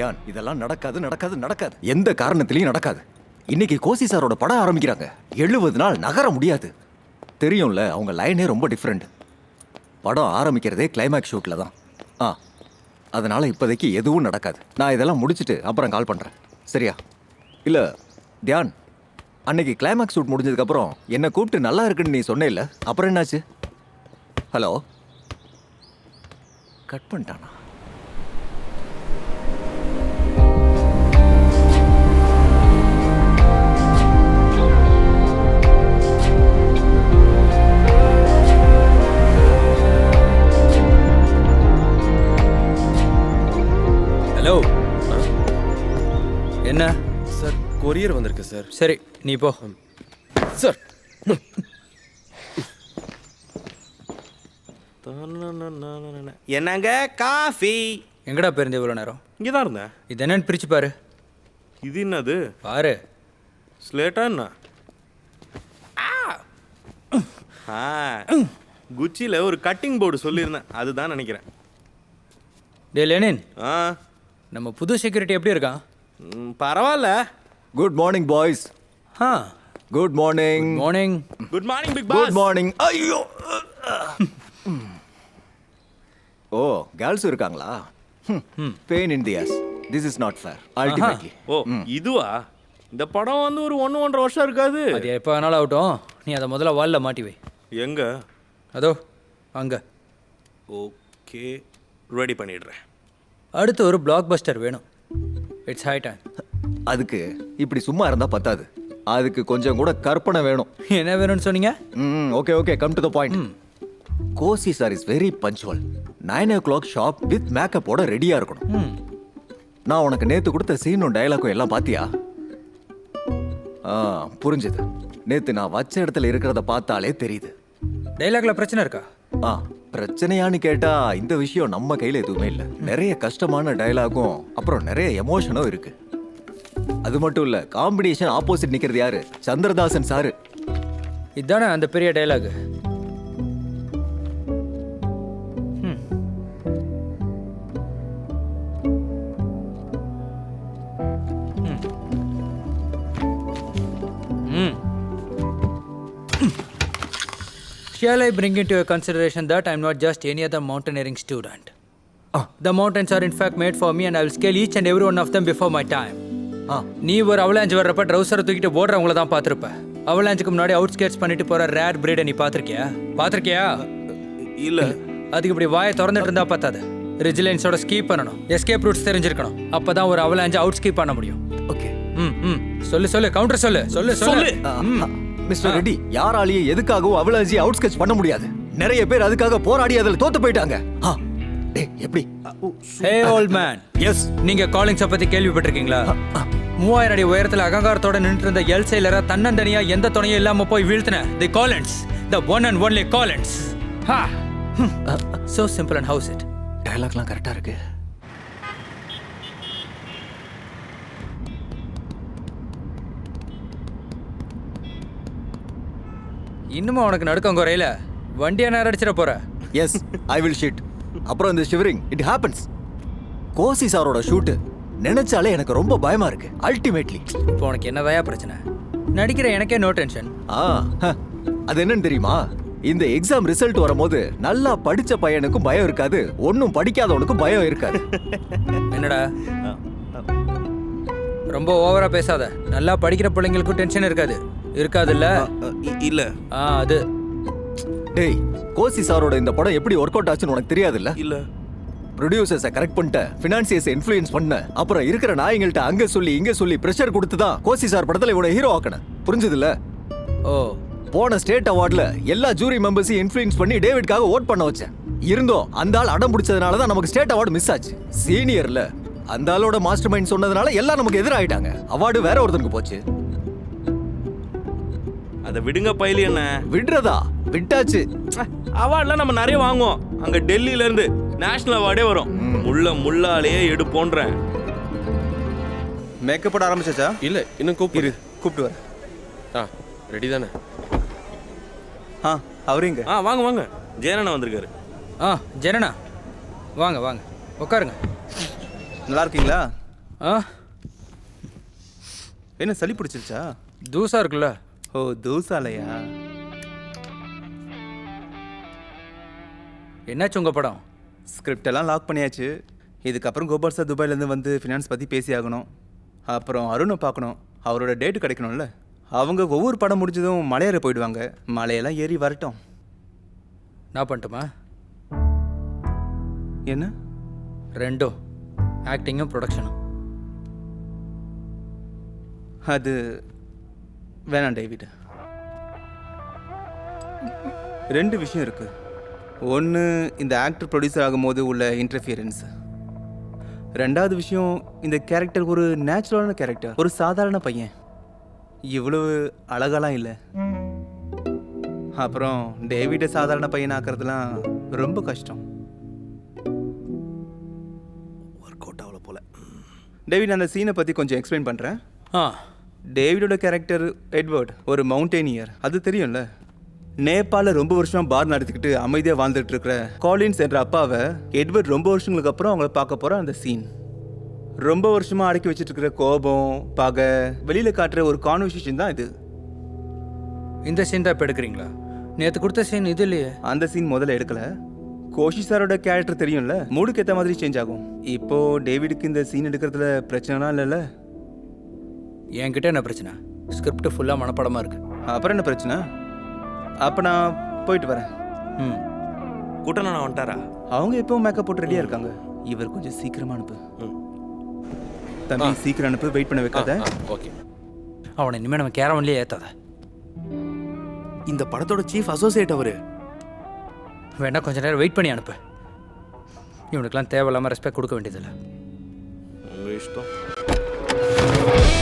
தியான் இதெல்லாம் நடக்காது நடக்காது நடக்காது. எந்த காரணத்திலையும் நடக்காது. இன்னைக்கு கோசி சாரோட படம் ஆரம்பிக்கிறாங்க. எழுபது நாள் நகர முடியாது. தெரியும்ல அவங்க லைனே ரொம்ப டிஃப்ரெண்ட் படம் ஆரம்பிக்கிறதே கிளைமேக்ஸ் ஷூட்டில் தான். ஆ அதனால் இப்போதைக்கு எதுவும் நடக்காது. நான் இதெல்லாம் முடிச்சுட்டு அப்புறம் கால் பண்ணுறேன் சரியா? இல்லை தியான் அன்னைக்கு கிளைமேக்ஸ் ஷூட் முடிஞ்சதுக்கப்புறம் என்னை கூப்பிட்டு நல்லா இருக்குன்னு நீ சொன்னே இல்லை அப்புறம் என்னாச்சு? ஹலோ? கட் பண்ணிட்டானா? கொரியர் வந்திருக்கு சார் சரி நீ போ. சார் என்னங்க? காஃபி. எங்கடா போயிருந்த இவ்வளோ நேரம்? இங்கே தான் இருந்தேன். இது என்னன்னு பிரிச்சு பாரு. இது என்னது? பாரு. ஸ்லேட்டா என்ன? ஆ. குச்சியில் ஒரு கட்டிங் போர்டு சொல்லியிருந்தேன். அதுதான் நினைக்கிறேன். டே லெனின். ஆ. நம்ம புது செக்யூரிட்டி எப்படி இருக்கான்? பரவாயில்ல. குட் மார்னிங் பாய்ஸ் ஆ good morning morning good morning big good boss morning ஐயோ ஓ கேர்ள்ஸ் இருக்காங்களா pain in the ass this is not fair ultimately oh இதுவா? இந்த படம் வந்து ஒரு ஒன்று ஒன்றரை வருஷம் இருக்காது. அது எப்போ வேணாலும் ஆகட்டும் நீ அதை முதல்ல வாலில் மாட்டி வை. எங்க? அதோ அங்கே. ஓகே. ரெடி பண்ணிடுறேன். அடுத்து ஒரு block buster. It's high time அதுக்கு இப்படி சும்மா இருந்தா பத்தாது. அதுக்கு கொஞ்சம் கூட கற்பனை வேணும். என்ன வேணும்னு சொன்னீங்க? ம் okay okay come to the point Kosi sir is very punctual nine o'clock sharp with மேக்கப்போட ரெடியா இருக்கணும். நான் உனக்கு நேத்து கொடுத்த சீனும் டயலாக்கும் எல்லாம் பாத்தியா? ஆ புரிஞ்சுது. நேத்து நான் வச்ச இடத்துல இருக்கிறத பார்த்தாலே தெரியுது. டைலாக்ல பிரச்சனை இருக்கா? ஆ பிரச்சனையான்னு கேட்டா இந்த விஷயம் நம்ம கையில எதுவுமே இல்ல. நிறைய கஷ்டமான டயலாகும் அப்புறம் நிறைய எமோஷனும் இருக்கு. அது மட்டும் இல்ல காம்பினேஷன் ஆப்போசிட் நிக்கிறது யாரு சந்திரதாசன் சாரு இதுதானே அந்த பெரிய dialogue Shall I bring into your consideration that I'm not just any other mountaineering student? Ah. The mountains are in fact made for me and I will scale each and every one of them before my time. நீ ஒரு அவலாஞ்சு வர்றப்ப ட்ரௌசரை தூக்கிட்டு ஓடுறவங்கள தான் பார்த்துருப்ப. அவலாஞ்சுக்கு முன்னாடி out skates பண்ணிட்டு போற rare பிரீடை நீ பார்த்திருக்கியா? பார்த்திருக்கியா? இல்லை. அதுக்கு இப்படி வாயை திறந்துட்டு இருந்தா பார்த்தாது ரிஜிலன்ஸோட ஸ்கீப் பண்ணணும். எஸ்கேப் ரூட்ஸ் தெரிஞ்சிருக்கணும். அப்பதான் ஒரு அவலாஞ்சு அவுட் ஸ்கீப் பண்ண முடியும். ஓகே ம் ம். சொல்லு சொல்லு கவுண்டர் சொல்லு சொல்லு சொல்லு. மிஸ்டர் ரெட்டி யாராலையும் எதுக்காகவும் அவலாஞ்சி அவுட் ஸ்கெச் பண்ண முடியாது. நிறைய பேர் அதுக்காக போராடி அதுல தோத்து போயிட்டாங்க. டேய் எப்படி? ஹே ஓல்ட் மேன் எஸ் நீங்க காலிங்ஸை பத்தி கேள்விப்பட்டிருக்கீங்களா? மூவாயிரம் அடி உயரத்துல அகங்காரத்தோட நின்றுட்டு இருந்த எல் செயலரா தன்னந்தனியா எந்த துணையும் இல்லாம போய் வீழ்த்தின? The Collins the one and only Collins ஹா so simple and how's it டயலாக்லாம் கரெக்டா இருக்கு. இன்னுமா உனக்கு நடுக்கம் குறையில? வண்டியை நேரம் அடிச்சிட போற? எஸ் ஐ வில் ஷீட் அப்புறம் இந்த ஷிவரிங் இட் ஹேப்பன்ஸ் கோசி சாரோட ஷூட் நினைச்சாலே எனக்கு ரொம்ப பயமா இருக்கு அல்டிமேட்லி இப்போ உனக்கு என்னதாயா பிரச்சனை? நடிக்கிற எனக்கே நோ டென்ஷன் ஆ ஹ, அது என்னன்னு தெரியுமா? இந்த எக்ஸாம் ரிசல்ட் வரும்போது நல்லா படிச்ச பையனுக்கும் பயம் இருக்காது ஒன்னும் படிக்காதவனுக்கும் பயம் இருக்காது. என்னடா? ரொம்ப ஓவரா பேசாத. நல்லா படிக்கிற பிள்ளைங்களுக்கும் டென்ஷன் இருக்காது. இருக்காதுல்ல? இல்லை. ஆ அது டேய் கோசி சாரோட இந்த படம் எப்படி ஒர்க் அவுட் ஆச்சுன்னு உனக்கு தெரியாதுல்ல? இல்லை. ப்ரொடியூசர்ஸை கரெக்ட் பண்ணிட்ட ஃபினான்சியர்ஸை இன்ஃப்ளூயன்ஸ் பண்ண அப்புறம் இருக்கிற நாயங்கள்ட்ட அங்க சொல்லி இங்க சொல்லி ப்ரெஷர் கொடுத்து தான் கோசி சார் படத்துல இவனை ஹீரோ ஆக்கணும் புரிஞ்சுதுல்ல? ஓ. போன ஸ்டேட் அவார்ட்ல எல்லா ஜூரி மெம்பர்ஸையும் இன்ஃப்ளூயன்ஸ் பண்ணி டேவிட்காக ஓட் பண்ண வச்சேன். இருந்தோம் அந்த ஆள் அடம் பிடிச்சதுனால தான் நமக்கு ஸ்டேட் அவார்டு மிஸ் ஆச்சு. சீனியர்ல அந்த ஆளோட மாஸ்டர் மைண்ட் சொன்னதுனால எல்லாம் நமக்கு எதிராயிட்டாங்க. அவார்டு வேற ஒருத்தனுக்கு போச்சு. அதை விடுங்க பயிலி என்ன விடுறதா? விட்டாச்சு. அவார்ட்லாம் நம்ம நிறைய வாங்குவோம். அங்க டெல்லியில இருந்து நேஷனல் அவார்டே வரும். முள்ள முள்ளாலேயே எடுப்போன்றேன். மேக்கப் போட ஆரம்பிச்சாச்சா? இல்லை இன்னும் கூப்பிடு. கூப்பிட்டு வரேன். ஆ ரெடி தானே? ஆ அவரீங்க ஆ வாங்க வாங்க. ஜெயனண்ணா வந்திருக்காரு. ஆ ஜனனா வாங்க வாங்க. உட்காருங்க. நல்லா இருக்கீங்களா? ஆ. என்ன சளி பிடிச்சிருச்சா? தூசா இருக்குல்ல. ஓ தூசாலையா? என்னாச்சு உங்க படம்? ஸ்கிரிப்ட் எல்லாம் லாக் பண்ணியாச்சு. இதுக்கப்புறம் கோபால் சார் துபாயிலேருந்து வந்து ஃபினான்ஸ் பற்றி பேசி ஆகணும். அப்புறம் அருணை பார்க்கணும். அவரோட டேட்டு கிடைக்கணும்ல. அவங்க ஒவ்வொரு படம் முடிஞ்சதும் மலையேற போயிடுவாங்க. மலையெல்லாம் ஏறி வரட்டும். நான் பண்ணட்டுமா? என்ன? ரெண்டும். ஆக்டிங்கும் ப்ரொடக்ஷனும் அது வேணாம் டேவிட். ரெண்டு விஷயம் இருக்கு. ஒன்று இந்த ஆக்டர் ப்ரொடியூசர் ஆகும்போது உள்ள இன்டர்ஃபியரன்ஸ் ரெண்டாவது விஷயம் இந்த கேரக்டர் ஒரு நேச்சுரலான கேரக்டர் ஒரு சாதாரண பையன். இவ்வளவு அழகாலாம் இல்லை. அப்புறம் டேவிட்டை சாதாரண பையன் ஆக்கிறதுலாம் ரொம்ப கஷ்டம். ஒர்க் அவுட் ஆகல போல. டேவிட் அந்த சீனை பற்றி கொஞ்சம் எக்ஸ்பிளைன் பண்ணுறேன் ஆ. டேவிடோட கேரக்டர் எட்வர்ட் ஒரு மவுண்டேனியர் அது தெரியும்ல? நேபாளில் ரொம்ப வருஷம் பார் நடத்திக்கிட்டு அமைதியாக வாழ்ந்துட்டு இருக்கிற காலின்ஸ் என்ற அப்பாவை எட்வர்ட் ரொம்ப வருஷங்களுக்கு அப்புறம் அவங்கள பார்க்க போகிற அந்த சீன் ரொம்ப வருஷமா அடக்கி வச்சிட்டு இருக்கிற கோபம் பகை வெளியில காட்டுற ஒரு கான்வர்சேஷன் தான் இது. இந்த சீன் தான் இப்போ எடுக்கிறீங்களா? நேற்று கொடுத்த சீன் இது இல்லையே. அந்த சீன் முதல்ல எடுக்கல. கோஷி சாரோட கேரக்டர் தெரியும்ல? மூடுக்கு ஏற்ற மாதிரி சேஞ்ச் ஆகும். இப்போ டேவிடுக்கு இந்த சீன் எடுக்கிறதுல பிரச்சனைலாம் இல்லைல்ல? என்கிட்ட என்ன பிரச்சனை? ஸ்கிரிப்ட் ஃபுல்லாக மனப்படமாக இருக்கு. அப்புறம் என்ன பிரச்சனை? அப்போ நான் போயிட்டு வரேன். ம். கூட்டணா வந்துட்டாரா? அவங்க எப்பவும் மேக்கப் போட்டு ரெடியா இருக்காங்க. இவர் கொஞ்சம் சீக்கிரமா அனுப்பு. தம்பி சீக்கிரம் அனுப்பு. வெயிட் பண்ண வைக்காத. ஓகே. அவனை இனிமேல் நம்ம கேரவன்லேயே ஏற்றாத இந்த படத்தோட சீஃப் அசோசியேட் அவரு. வேணா கொஞ்ச நேரம் வெயிட் பண்ணி அனுப்பு. இவனுக்கெல்லாம் தேவையில்லாமல் ரெஸ்பெக்ட் கொடுக்க வேண்டியதில்லை. உங்க இஷ்டம்.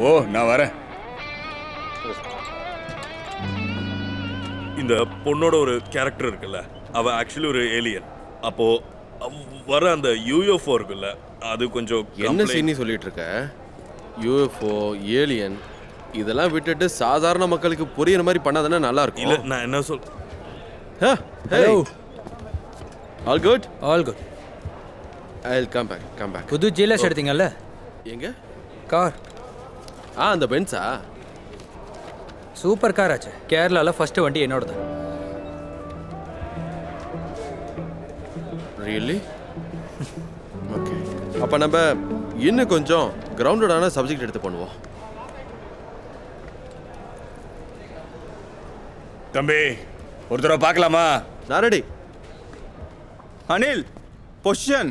ஓ நான் வரேன். இந்த பொண்ணோட ஒரு கேரக்டர் இருக்குல்ல அவ ஆக்சுவலி ஒரு ஏலியன் அப்போ அவ் வர அந்த யூஎஃப்ஓ இருக்குல்ல அது கொஞ்சம் என்ன சீனி சொல்லிட்டு இருக்க யூஎஃப்ஓ ஏலியன் இதெல்லாம் விட்டுட்டு சாதாரண மக்களுக்கு புரியுற மாதிரி பண்ணாதானே நல்லா இல்ல இருக்கும் நான் என்ன சொல் hello all good all good I will come back come back புது ஜிஎல்எஸ் எடுத்தீங்கல்ல? எங்க? கார் ஆ அந்த பென்ஸா? சூப்பர் கார் ஆச்சு. கேரளாவில் ஃபர்ஸ்ட் வண்டி என்னோடது. ரியலி ஓகே அப்போ நம்ம இன்னும் கொஞ்சம் கிரவுண்டடான சப்ஜெக்ட் எடுத்து பண்ணுவோம். தம்பி ஒரு தடவை பார்க்கலாமா? நான் ரெடி அனில் பொசிஷன்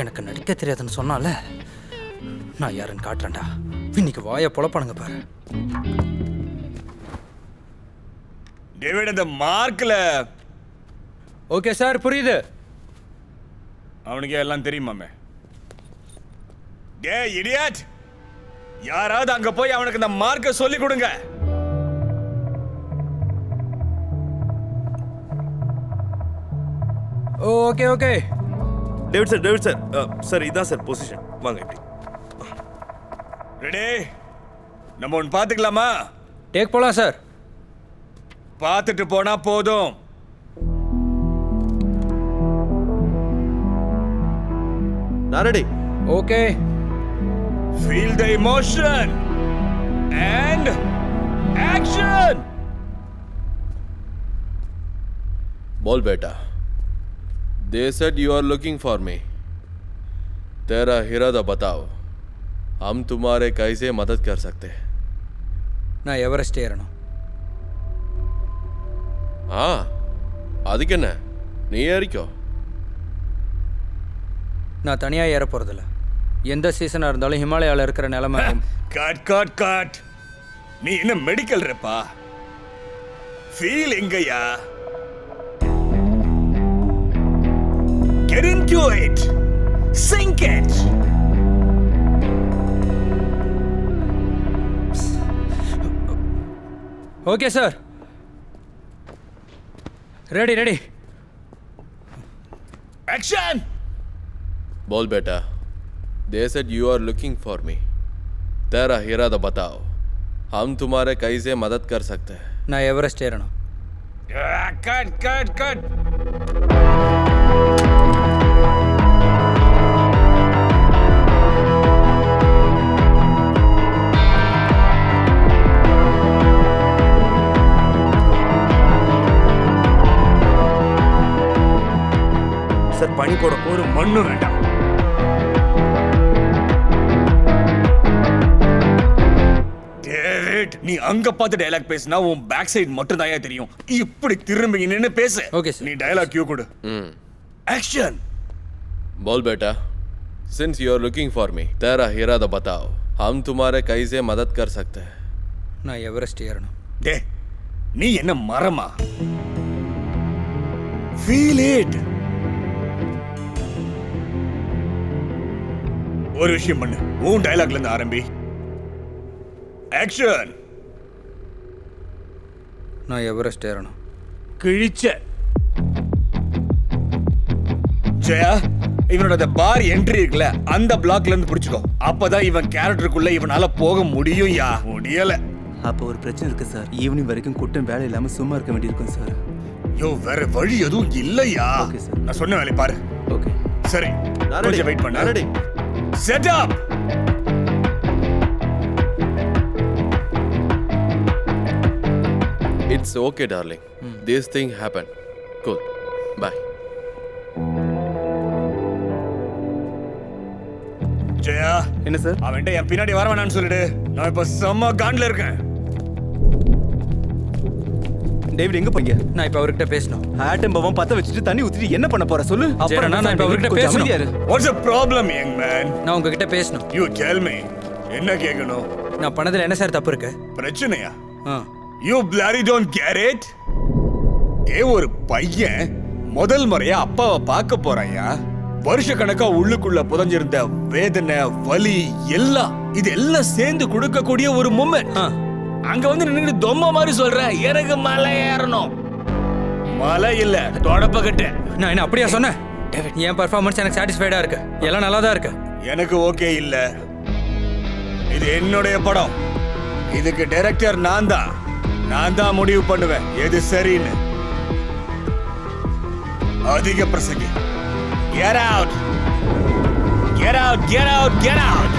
எனக்கு நடிக்க தெரியாதுன்னு சொன்னால நான் யாருன்னு காட்டுறேன்டா. இன்னைக்கு வாயை பொழப்பானுங்க பாரு. டேவிட் இந்த மார்க்கில் ஓகே சார் புரியுது. அவனுக்கே எல்லாம் தெரியுமாமே டே இடியாட். யாராவது அங்க போய் அவனுக்கு இந்த மார்க்கை சொல்லி கொடுங்க. Okay okay. David sir David sir sir இதான் சார் பொசிஷன் வாங்க இப்படி ரெடி நம்ம ஒன்று பார்த்துக்கலாமா டேக் போலாம் சார் பார்த்துட்டு போனா போதும் நான் ready okay feel the emotion and action बोल बेटा they said you are looking for me तेरा इरादा बताओ हम तुम्हारे कैसे मदद कर सकते हैं நான் எவரெஸ்ட் ஏறணும் ஆ அதுக்கு என்ன நீ ஏறிக்கோ நான் தனியாக ஏற போகிறதில்ல எந்த சீசனாக இருந்தாலும் ஹிமாலயாவில் இருக்கிற நிலமை கட் கட் கட் நீ என்ன மெடிக்கல் ரெப்பா ஃபீல் எங்கயா Get into it. Sink it. Okay sir ready ready action बोल बेटा they said you are looking for me तेरा हीरा तो बताओ हम तुम्हारे कैसे मदद कर सकते हैं? ना Everest cut cut cut sir பனி போட ஒரு மண்ணு வேண்டாம் டேவிட் நீ அங்க பார்த்து டயலாக் பேசினா உன் பேக் சைடு மட்டும் தான் தெரியும் இப்படி திரும்பி நின்னு பேசு Okay, sir. நீ டயலாக் கியூ கொடு हम्म ஆக்ஷன் बोल बेटा since you are looking for me तेरा इरादा बताओ हम तुम्हारे कैसे मदद कर सकते हैं நான் எவரெஸ்ட் ஏறணும் டே நீ என்ன மரமா ஃபீல் இட் ஒரு விஷயம் பண்ணு. உன் டயலாக்ல இருந்து ஆரம்பி. ஆக்ஷன் நான் எவரெஸ்ட் ஏறணும். கிழிச்ச. ஜெயா இவனோட அந்த பார் என்ட்ரி இருக்குல்ல அந்த பிளாக்ல இருந்து பிடிச்சுக்கோ. அப்பதான் இவன் கேரக்டருக்குள்ள இவனால போக முடியும் யா. முடியல. அப்போ ஒரு பிரச்சனை இருக்கு சார் ஈவினிங் வரைக்கும் கூட்டம் வேலை இல்லாம சும்மா இருக்க வேண்டியிருக்கும் சார் யோ வேற வழி எதுவும் இல்லையா. நான் சொன்ன வேலையை பாரு. ஓகே சரி கொஞ்சம் வெயிட் பண்ணு. Set up It's okay, darling. This thing happened. Cool. Bye. Jaya என்ன சார் அவன்கிட்ட என் பின்னாடி வர வேணாம்னு சொல்லிடு நான் இப்ப செம்ம காண்ட்ல இருக்கேன் டேவிட் எங்க போங்க நான் இப்போ அவர்கிட்ட பேசணும். ஆட்டம் பவம் பத்த வச்சுட்டு தண்ணி ஊத்திட்டு என்ன பண்ண போற சொல்லு? சரி, நான் இப்ப அவர்கிட்ட பேசணும். What's a problem young man நான் உங்ககிட்ட பேசணும். யூ டெல் மீ என்ன கேட்கணும் நான் பண்ணதில் என்ன சார் தப்பு இருக்கு? பிரச்சனையா? ஆ. You bloody don't care it ஏ ஒரு பையன் முதல் முறையா அப்பாவை பார்க்க போறாயா வருஷ கணக்கா உள்ளுக்குள்ள புதஞ்சிருந்த வேதனை வலி எல்லாம் இது எல்லாம் சேர்ந்து கொடுக்கக்கூடிய ஒரு மூமெண்ட் ஆ. அங்க வந்து நின்னு தொம்ம மாதிரி சொல்ற. எனக்கு மலை ஏறணும்? மலை இல்ல தொடப்பக்கட்டு நான் என்ன அப்படியா சொன்னேன் என் பர்ஃபார்மன்ஸ் எனக்கு சாட்டிஸ்ஃபைடா இருக்கு. எல்லாம் நல்லா தான் இருக்கு. எனக்கு ஓகே இல்ல. இது என்னுடைய படம். இதுக்கு டைரக்டர் நான் தான். நான் தான் முடிவு பண்ணுவேன். எது சரின்னு. அதிக பிரசங்கி. Get out! Get out! Get out! Get out!